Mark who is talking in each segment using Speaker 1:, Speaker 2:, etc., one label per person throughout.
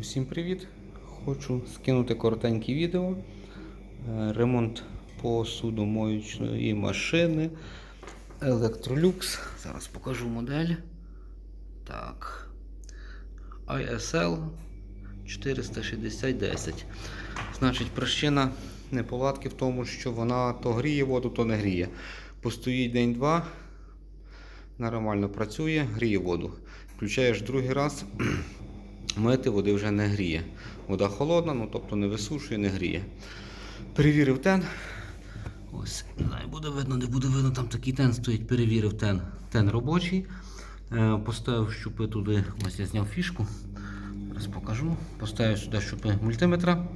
Speaker 1: Усім привіт! Хочу скинути коротеньке відео. Е, Ремонт посудомоючної машини Electrolux. Зараз покажу модель. Так. ISL 46010. Значить, причина неполадки в тому, що вона то гріє воду, то не гріє. Постоїть день-два, нормально працює, гріє воду. Включаєш другий раз, мити води вже не гріє. Вода холодна, ну тобто не висушує, не гріє. Перевірив тен. Ось, не знаю, буде видно, не буде видно, там такий тен стоїть, перевірив тен. Тен робочий. Е, Поставив щупи туди, ось я зняв фішку. Зараз покажу. Поставив сюди щупи мультиметра.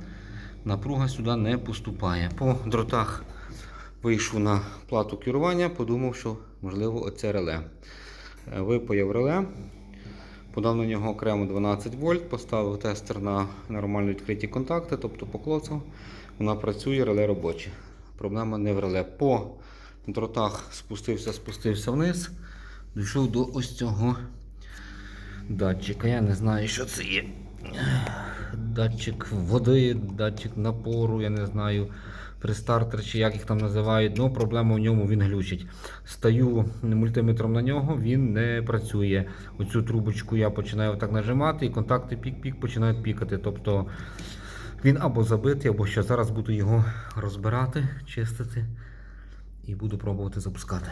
Speaker 1: Напруга сюди не поступає. По дротах вийшов на плату керування, подумав, що можливо оце реле. Е, Випаяв реле. Подав на нього окремо 12 вольт, поставив тестер на нормально відкриті контакти, тобто поклоцав. Вона працює, реле робоче. Проблема не в реле. По дротах спустився, спустився вниз. Дійшов до ось цього датчика. Я не знаю, що це є. Датчик води, датчик напору, я не знаю. Пристартер чи як їх там називають, ну проблема в ньому він глючить. Стаю мультиметром на нього, він не працює. Оцю трубочку я починаю так нажимати, і контакти пік-пік починають пікати. Тобто він або забитий, або що. Зараз буду його розбирати, чистити і буду пробувати запускати.